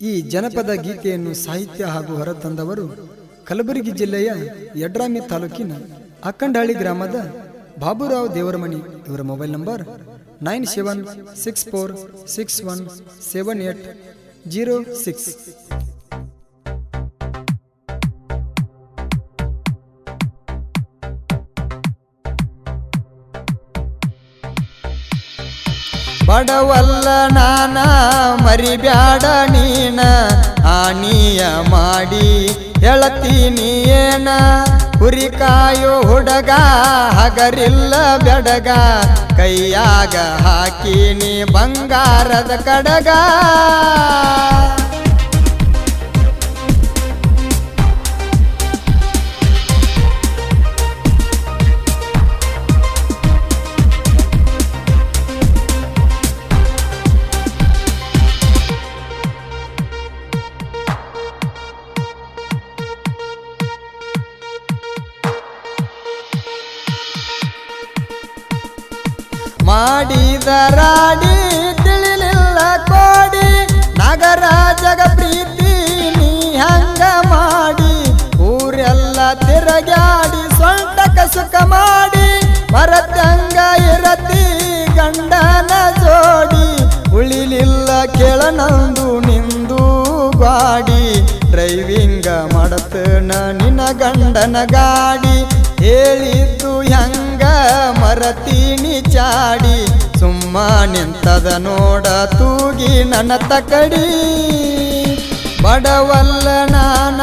ಈ ಜನಪದ ಗೀತೆಯನ್ನು ಸಾಹಿತ್ಯ ಹಾಗೂ ಹೊರತಂದವರು ಕಲಬುರಗಿ ಜಿಲ್ಲೆಯ ಯಡ್ರಾಮಿ ತಾಲೂಕಿನ ಅಕ್ಕಂಡಹಳ್ಳಿ ಗ್ರಾಮದ ಬಾಬುರಾವ್ ದೇವರಮಣಿ ಇವರ mobile number nine seven six four six one seven eight zero six. ಬಡವಲ್ಲ ನಾನ, ಮರಿಬ್ಯಾಡ ನೀನ ಆನಿಯ ಮಾಡಿ ಹೇಳತೀನಿ ಏನ? ಕುರಿ ಕಾಯೋ ಹುಡಗ ಹಗರಿಲ್ಲ ಬೆಡಗ, ಕೈಯಾಗ ಹಾಕಿನಿ ಬಂಗಾರದ ಕಡಗ. ಮಾಡಿದ ರಾಡಿ ತಿಳಿಲಿಲ್ಲ ಕೋಡಿ ನಗರ ಜಗ ಪ್ರೀತಿ ನೀ ಹಂಗ ಮಾಡಿ. ಊರೆಲ್ಲ ತಿರಗಾಡಿ ಸೊಂಟ ಕಸುಕ ಮಾಡಿ. ಮರತಂಗ ಇರತಿ, ಗಂಡನ ಜೋಡಿ. ಉಳಿಲಿಲ್ಲ ಕೆಳನಂದು ನಿಂದು ಗಾಡಿ. ಡ್ರೈವಿಂಗ ಮಾಡತನ ನಿನ ಗಂಡನ ಗಾಡಿ. ಹೇಳಿದ್ದು ಹೆಂಗ ಮರತೀನಿ ಚಾಡಿ, ಸುಮ್ಮ ನಿಂತದ ನೋಡ ತೂಗಿ ನನ್ನ ತಕಡಿ ಬಡವಲ್ಲ ನಾನ,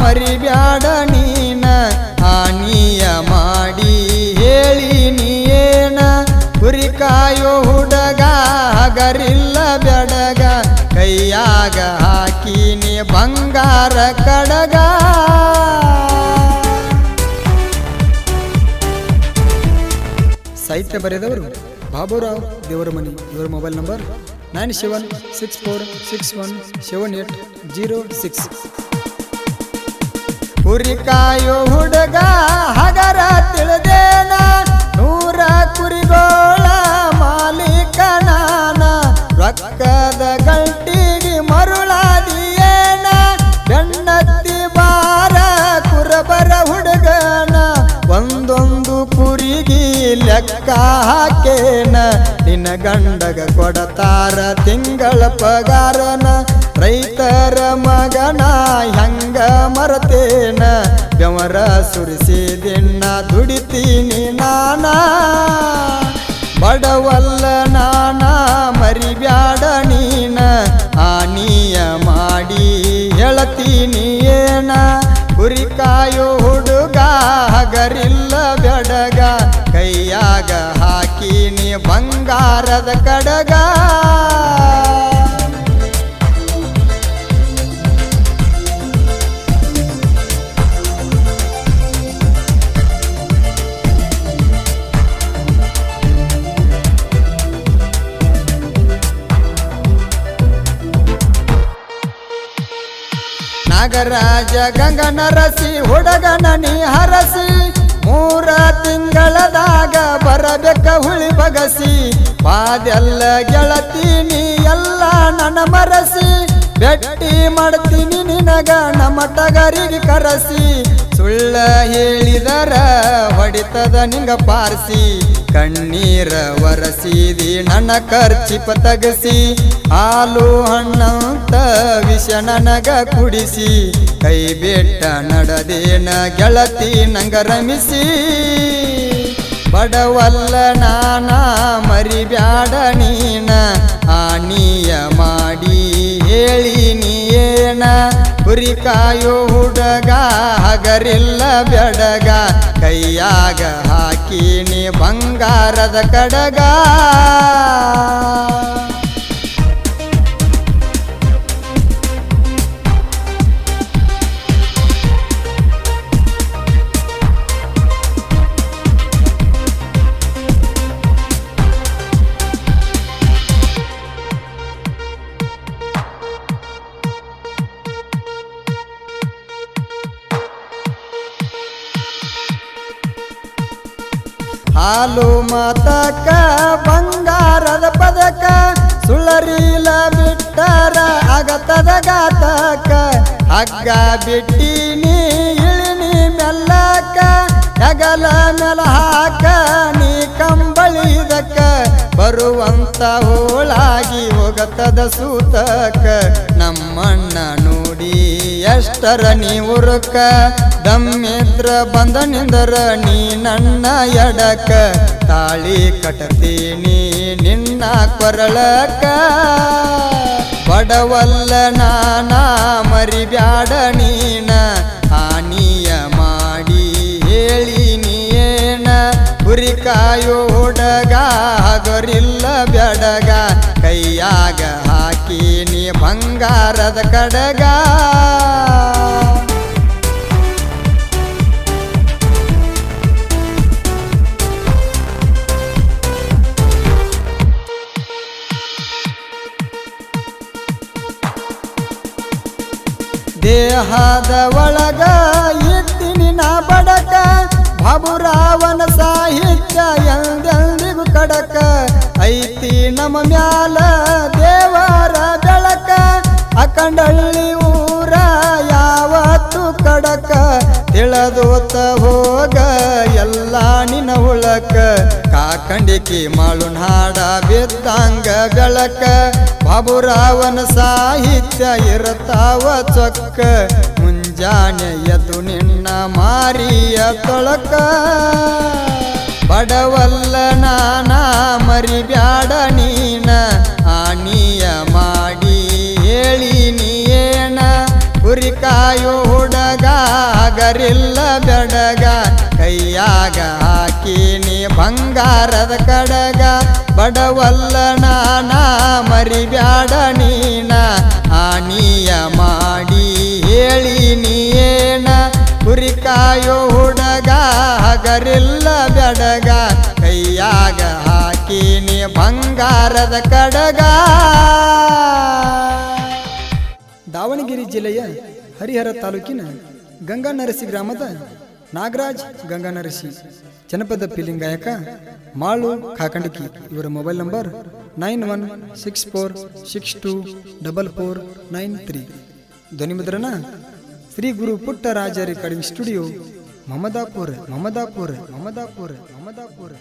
ಮರಿಬ್ಯಾಡ ನೀನ, ಹಾನಿಯ ಮಾಡಿ ಹೇಳಿ ನೀನ ಕುರಿ ಕಾಯೋ ಹುಡಗ, ಹಗರಿಲ್ಲ ಬೆಡಗ, ಕೈಯಾಗ ಹಾಕಿನಿ ಬಂಗಾರ ಕಡಗ. ಸಾಹಿತ್ಯ ಬರೆದವರು ಬಾಬುರಾವ್ ದೇವರಮನಿ. ಇವರ mobile number nine seven six four six one seven eight zero six. ಕುರಿಕಾಯೋ ಹುಡುಗ ಹಗರ ತಿಳಿದೇನ ನೂರ ಕುರಿಗೋಳ ಹಾಕೇನ? ನಿನ್ನ ಗಂಡಗ ಕೊಡತಾರ ತಿಂಗಳ ಪಗಾರನ? ರೈತರ ಮಗನ ಹೆಂಗ ಮರತೇನ? ಬೆವರ ಸುರಿಸಿ ದಿನ ದುಡಿತೀನಿ ನಾನ. ಕೈಯಾಗ ಹಾಕಿನಿ ಬಂಗಾರದ ಕಡಗ. ನಾಗರಾಜ ಗಂಗನ ರಸಿ ಹುಡಗನ ನೀ ಹರಸಿ ಮೂರ ಬಗಸಿ ಪಾದೆಲ್ಲ ಗೆಳತೀನಿ ಎಲ್ಲ ನನ್ನ ಮರಸಿ, ಬೆಟ್ಟಿ ಮಾಡ್ತೀನಿ ನಿನಗ ನಮ್ಮ ಟಗರಿಗೆ ಕರಸಿ. ಸುಳ್ಳ ಹೇಳಿದರ ಹೊಡಿತದ ನಿಂಗ ಪಾರಿಸಿ, ಕಣ್ಣೀರ ಒರಸಿದಿ ನನ್ನ ಖರ್ಚಿಪ ತಗಸಿ. ಹಾಲು ಹಣ್ಣಂತ ವಿಷ ನನಗ ಕುಡಿಸಿ, ಕೈ ಬೆಟ್ಟ ನಡದೇನ ಗೆಳತಿ ನಂಗ ರಮಿಸಿ. ಬಡವಲ್ಲ ನಾನ, ಮರಿಬ್ಯಾಡ ನೀನ. ಆನಿಯ ಮಾಡಿ ಹೇಳಿ ನೀನ ಕುರಿ ಕಾಯೋ ಹುಡುಗ, ಹಗರಿಲ್ಲ ಬೆಡಗ. ಕೈಯಾಗ ಹಾಕಿನಿ ಬಂಗಾರದ ಕಡಗ. ಹಾಲು ಮತಕ, ಬಂಗಾರದ ಪದಕ, ಸುಳರಿಲ ಬಿಟ್ಟರ ಆಗತದ ಹಗ್ಗ ಬಿಟ್ಟಿನಿ ಇಳಿನಿ ಮೆಲ್ಲಕ, ಹೆಗಲ ಮೆಲ್ಲ ಹಾಕ, ನೀ ಕಂಬಳಿದಕ್ಕ ಬರುವಂತ ಹೋಳಾಗಿ ಹೋಗತದ ಸೂತಕ. ನಮ್ಮಣ್ಣ ನೋಡಿ ಎಷ್ಟರ ನೀ ಉರುಕ ದಮ್ಮಿದ್ರ ಬಂದ ನಿಂದರ ನೀ ನನ್ನ ಎಡಕ. ತಾಳಿ ಕಟತೀನಿ ನಿನ್ನ ಕೊರಳಕ. ಬಡವಲ್ಲ ನಾನ ಮರಿಬ್ಯಾಡ ನೀನ. ಬೆಡಗ ಕೈಯಾಗ ಹಾಕಿ ನೀ ಬಂಗಾರದ ಕಡಗ. ದೇಹದ ಒಳಗ ಇದ್ದೀನಿ ನಾ ಬಡಕ ಸಾಹಿತ್ಯ ಕಡಕ, ಐತಿ ನಮ್ಮ ಮ್ಯಾಲ ದೇವರ ಬೆಳಕ ಅಕಂಡಳ್ಳಿ ಊರ ಯಾವತ್ತು ಕಡಕ, ತಿಳದೋತ ಹೋಗ ಎಲ್ಲ ನಿನ ಉಳಕ ಕಾಕಂಡಿಕಿ ಮಾಳು ನಾಡ ಬಿದ್ದಂಗ ಬೆಳಕ, ಬಾಬುರಾವನ ಸಾಹಿತ್ಯ ಇರತಾವ ಚೊಕ್ಕ, ಮುಂಜಾನೆ ಎದ್ದು ನಿನ್ನ ಮಾರಿಯ ತೊಳಕ. ಬಡವಲ್ಲ ನಾನ, ಮರಿಬ್ಯಾಡ ನೀನ ಆನಿಯ ಮಾಡಿ ಹೇಳಿ ನೀಯೇನ ಕುರಿಕಾಯೋ ಹುಡಗ ಹಗರಿಲ್ಲ ಬೆಡಗ, ಕೈಯಾಗ ಹಾಕೀನಿ ಬಂಗಾರದ ಕಡಗ. ಬಡವಲ್ಲ ನಾನ, ಮರಿಬ್ಯಾಡ ನೀನ ಬಂಗಾರದ ಕಡಗ ದಾವಣಗೆರೆ ಜಿಲ್ಲೆಯ ಹರಿಹರ ತಾಲೂಕಿನ ಗಂಗಾನರಸಿ ಗ್ರಾಮದ ನಾಗರಾಜ್ ಗಂಗಾನರಸಿ, ಜನಪದ ಪಿಲಿಂಗ್ ಗಾಯಕ ಮಾಳು ಕಾಕಂಡಕಿ. ಇವರ mobile number nine one six four six two double four nine three. ಧ್ವನಿಮುದ್ರನ Shri Guru Puttaraja recording studio, Mamadapur Mamadapur Mamadapur Mamadapur.